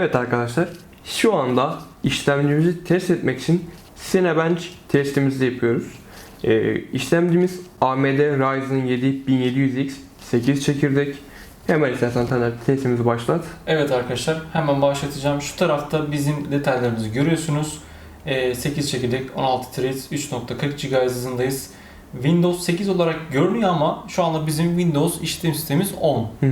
Evet arkadaşlar şu anda işlemcimizi test etmek için Cinebench testimizi yapıyoruz. Ee, işlemcimiz AMD Ryzen 7 1700X 8 çekirdek. Hemen istersen Taner testimizi başlat. Evet arkadaşlar hemen başlatacağım. Şu tarafta bizim detaylarımızı görüyorsunuz. Ee, 8 çekirdek 16 threads 3.40 GHz hızındayız. Windows 8 olarak görünüyor ama şu anda bizim Windows işletim sistemimiz 10. Hı hı.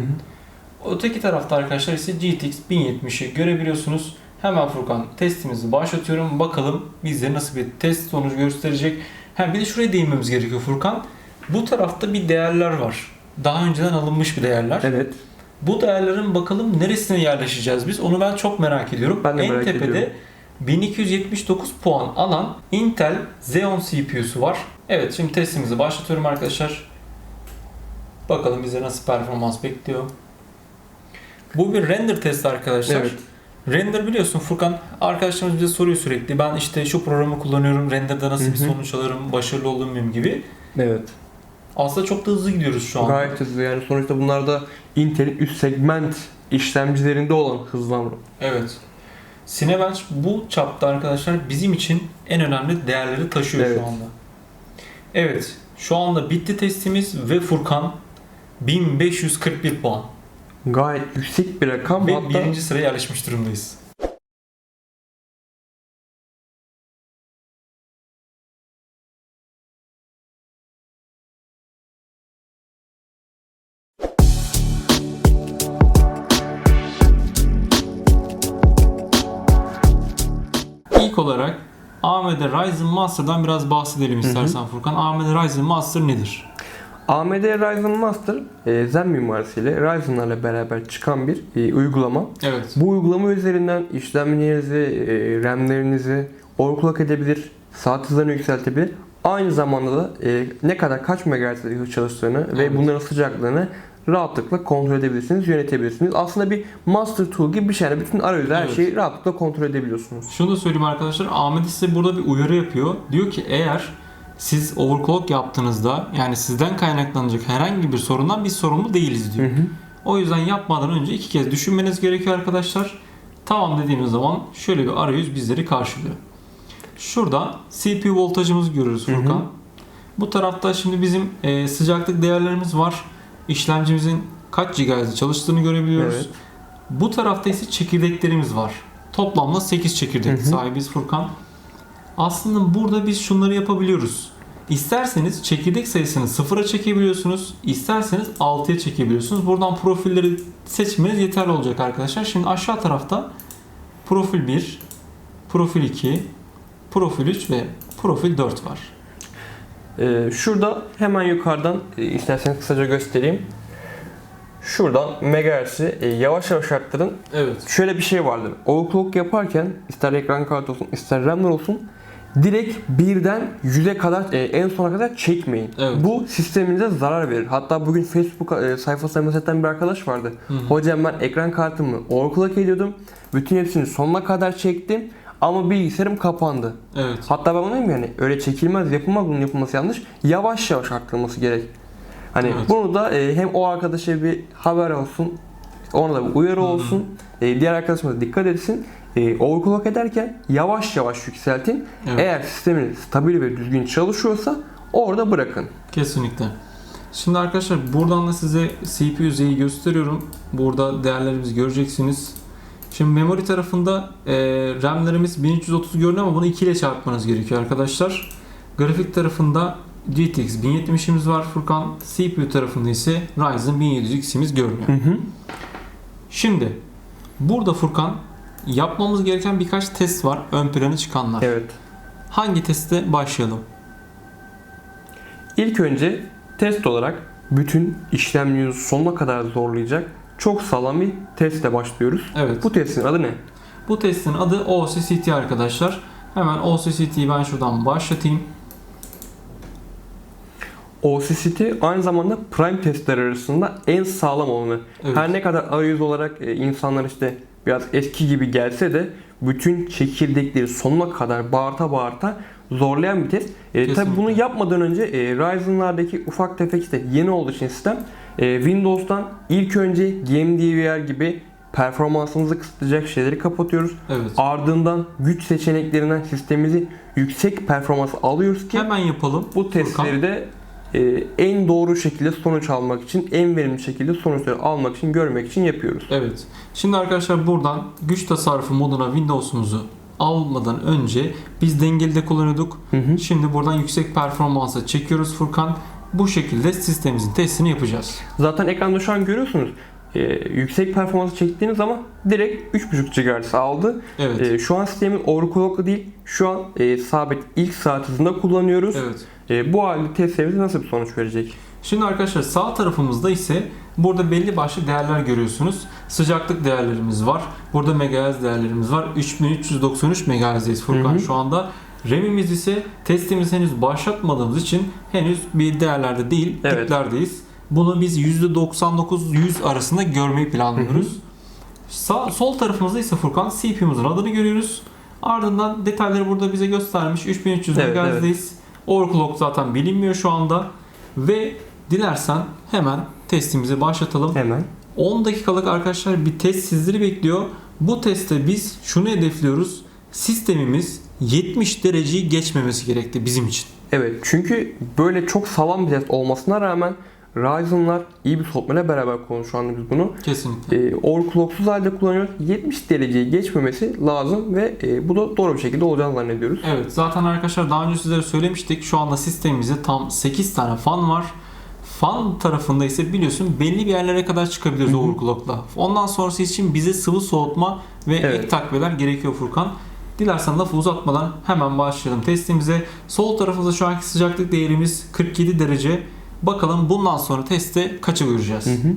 Öteki tarafta arkadaşlar ise GTX 1070'i görebiliyorsunuz. Hemen Furkan testimizi başlatıyorum. Bakalım bize nasıl bir test sonucu gösterecek. Ha bir de şuraya değinmemiz gerekiyor Furkan. Bu tarafta bir değerler var. Daha önceden alınmış bir değerler. Evet. Bu değerlerin bakalım neresine yerleşeceğiz biz? Onu ben çok merak ediyorum. Ben de en merak tepede ediyorum. 1279 puan alan Intel Xeon CPU'su var. Evet şimdi testimizi başlatıyorum arkadaşlar. Bakalım bize nasıl performans bekliyor. Bu bir render testi arkadaşlar. Evet. Render biliyorsun Furkan arkadaşlarımız bize soruyor sürekli. Ben işte şu programı kullanıyorum. Render'da nasıl Hı bir sonuç alırım, başarılı olur muyum gibi. Evet. Aslında çok da hızlı gidiyoruz şu an. Gayet hızlı yani sonuçta bunlar da Intel'in üst segment işlemcilerinde olan hızlanma. Evet. Cinebench bu çapta arkadaşlar bizim için en önemli değerleri taşıyor Evet. şu anda. Evet. Şu anda bitti testimiz ve Furkan 1541 puan. Gayet yüksek bir rakam ve hatta birinci sıraya yerleşmiş durumdayız. İlk olarak AMD Ryzen Master'dan biraz bahsedelim istersen Furkan. AMD Ryzen Master nedir? AMD Ryzen Master e, Zen mimarisiyle Ryzen'larla beraber çıkan bir e, uygulama. Evet. Bu uygulama üzerinden işlemlerinizi, e, RAM'lerinizi overclock edebilir, saat hızlarını yükseltebilir. Aynı zamanda da e, ne kadar kaç MHz hız çalıştığını ve Evet. bunların sıcaklığını rahatlıkla kontrol edebilirsiniz, yönetebilirsiniz. Aslında bir master tool gibi bir şey. Yani bütün arayüzü her Evet. şeyi rahatlıkla kontrol edebiliyorsunuz. Şunu da söyleyeyim arkadaşlar. AMD size burada bir uyarı yapıyor. Diyor ki eğer siz overclock yaptığınızda yani sizden kaynaklanacak herhangi bir sorundan biz sorumlu değiliz Hı diyor. hı. O yüzden yapmadan önce iki kez düşünmeniz gerekiyor arkadaşlar. Tamam dediğimiz zaman şöyle bir arayüz bizleri karşılıyor. Şurada CPU voltajımızı görürüz Hı hı. Furkan. Bu tarafta şimdi bizim e, sıcaklık değerlerimiz var. İşlemcimizin kaç GHz çalıştığını görebiliyoruz. Evet. Bu tarafta ise çekirdeklerimiz var. Toplamda 8 çekirdek Hı hı. sahibiz Furkan. Aslında burada biz şunları yapabiliyoruz. İsterseniz çekirdek sayısını sıfıra çekebiliyorsunuz. İsterseniz 6'ya çekebiliyorsunuz. Buradan profilleri seçmeniz yeterli olacak arkadaşlar. Şimdi aşağı tarafta profil 1, profil 2, profil 3 ve profil 4 var. Ee, şurada hemen yukarıdan e, isterseniz kısaca göstereyim. Şuradan megahertz'i e, yavaş yavaş arttırın. Evet. Şöyle bir şey vardır. Overclock yaparken ister ekran kartı olsun ister RAM'ler olsun direkt birden 100'e kadar e, en sona kadar çekmeyin. Evet. Bu sisteminize zarar verir. Hatta bugün Facebook e, sayfasında mesaj atan bir arkadaş vardı. Hı hı. Hocam ben ekran kartımı overclock ediyordum. Bütün hepsini sonuna kadar çektim. Ama bilgisayarım kapandı. Evet. Hatta ben dedim yani öyle çekilmez yapılmaz bunun yapılması yanlış. Yavaş yavaş arttırılması gerek. Hani Evet. bunu da e, hem o arkadaşa bir haber olsun, ona da bir uyarı Hı hı. olsun. E, diğer arkadaşımız da dikkat etsin. E, overclock ederken yavaş yavaş yükseltin. Evet. Eğer sisteminiz stabil ve düzgün çalışıyorsa orada bırakın. Kesinlikle. Şimdi arkadaşlar buradan da size CPU Z'yi gösteriyorum. Burada değerlerimizi göreceksiniz. Şimdi memory tarafında e, RAM'lerimiz 1330 görünüyor ama bunu 2 ile çarpmanız gerekiyor arkadaşlar. Grafik tarafında GTX 1070'imiz var Furkan. CPU tarafında ise Ryzen 1700X'imiz görünüyor. Hı hı. Şimdi burada Furkan yapmamız gereken birkaç test var ön plana çıkanlar. Evet. Hangi teste başlayalım? İlk önce test olarak bütün işlemlerinizi sonuna kadar zorlayacak çok sağlam bir testle başlıyoruz. Evet. Bu testin adı ne? Bu testin adı OCCT arkadaşlar. Hemen OCCT'yi ben şuradan başlatayım. OCCT aynı zamanda prime testler arasında en sağlam olanı. Evet. Her ne kadar arayüz olarak e, insanlar işte biraz eski gibi gelse de bütün çekirdekleri sonuna kadar bağırta bağırta zorlayan bir test. E, Tabi Kesinlikle. bunu yapmadan önce e, Ryzen'lardaki ufak tefek işte yeni olduğu için sistem e, Windows'tan ilk önce GameDVR gibi performansımızı kısıtlayacak şeyleri kapatıyoruz. Evet. Ardından güç seçeneklerinden sistemimizi yüksek performans alıyoruz ki Hemen yapalım. bu testleri de e, en doğru şekilde sonuç almak için, en verimli şekilde sonuçları almak için, görmek için yapıyoruz. Evet. Şimdi arkadaşlar buradan güç tasarrufu moduna Windows'umuzu almadan önce biz dengeli de kullanıyorduk. Hı hı. Şimdi buradan yüksek performansa çekiyoruz Furkan. Bu şekilde sistemimizin testini yapacağız. Zaten ekranda şu an görüyorsunuz. e, yüksek performansı çektiğiniz zaman direkt 3.5 GHz aldı. Evet. E, şu an sistemin overclocklu değil. Şu an e, sabit ilk saat hızında kullanıyoruz. Evet. E, bu halde testlerimiz nasıl bir sonuç verecek? Şimdi arkadaşlar sağ tarafımızda ise burada belli başlı değerler görüyorsunuz. Sıcaklık değerlerimiz var. Burada megahertz değerlerimiz var. 3393 megahertz'deyiz Furkan Hı hı. şu anda. RAM'imiz ise testimizi henüz başlatmadığımız için henüz bir değerlerde değil, Evet. diplerdeyiz. Bunu biz %99-100 arasında görmeyi planlıyoruz. Sağ, sol tarafımızda ise Furkan CPU'muzun adını görüyoruz. Ardından detayları burada bize göstermiş. 3300 Evet, MHz'deyiz. Overclock zaten bilinmiyor şu anda. Ve dilersen hemen testimizi başlatalım. Hemen. 10 dakikalık arkadaşlar bir test sizleri bekliyor. Bu testte biz şunu hedefliyoruz. Sistemimiz 70 dereceyi geçmemesi gerekti bizim için. Evet çünkü böyle çok sağlam bir test olmasına rağmen Ryzen'lar iyi bir sohbetle beraber konuşuyoruz biz bunu. Kesinlikle. E, overclocksuz halde kullanıyoruz. 70 dereceyi geçmemesi lazım ve e, bu da doğru bir şekilde olacağını zannediyoruz. Evet zaten arkadaşlar daha önce sizlere söylemiştik. Şu anda sistemimizde tam 8 tane fan var. Fan tarafında ise biliyorsun belli bir yerlere kadar çıkabiliyoruz Hı hı. overclock'la. Ondan sonrası için bize sıvı soğutma ve Evet. ek takviyeler gerekiyor Furkan. Dilersen lafı uzatmadan hemen başlayalım testimize. Sol tarafımızda şu anki sıcaklık değerimiz 47 derece. Bakalım bundan sonra testte kaça göreceğiz. Hı hı.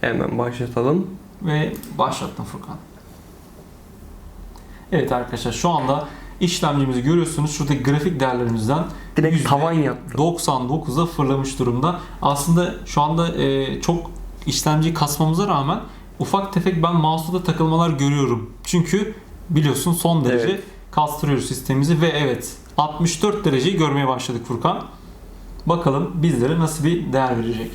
Hemen başlatalım. Ve başlattım Furkan. Evet arkadaşlar şu anda işlemcimizi görüyorsunuz. Şuradaki grafik değerlerimizden Direkt tavan yaptı. 99'a fırlamış durumda. Aslında şu anda e, çok işlemciyi kasmamıza rağmen ufak tefek ben mouse'da da takılmalar görüyorum. Çünkü biliyorsun son derece Evet. kastırıyoruz sistemimizi ve evet 64 dereceyi görmeye başladık Furkan. Bakalım bizlere nasıl bir değer verecek.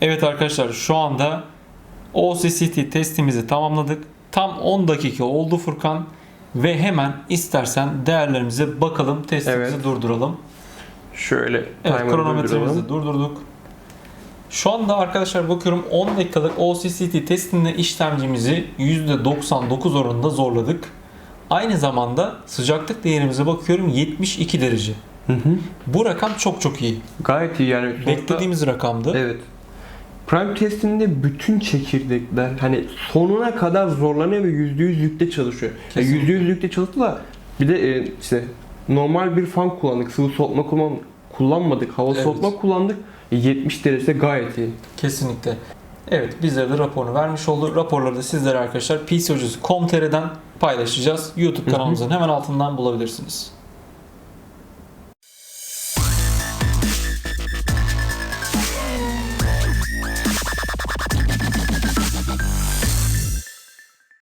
Evet arkadaşlar şu anda OCCT testimizi tamamladık. Tam 10 dakika oldu Furkan. Ve hemen istersen değerlerimize bakalım. Testimizi Evet. durduralım. Şöyle Evet kronometremizi durdurduk. Şu anda arkadaşlar bakıyorum 10 dakikalık OCCT testinde işlemcimizi %99 oranında zorladık. Aynı zamanda sıcaklık değerimize bakıyorum 72 derece. Hı hı. Bu rakam çok çok iyi. Gayet iyi yani. Beklediğimiz rakamdı. Evet. Prime testinde bütün çekirdekler hani sonuna kadar zorlanıyor ve %100 yükte çalışıyor. Yani Kesinlikle. %100 yükte çalıştı da bir de e, işte normal bir fan kullandık. Sıvı soğutma kullan kullanmadık. Hava Evet. soğutma kullandık. E, 70 derece gayet iyi. Kesinlikle. Evet bizlere de raporunu vermiş oldu. Raporları da sizlere arkadaşlar PCOcusu.com.tr'den paylaşacağız. YouTube kanalımızın hemen altından bulabilirsiniz.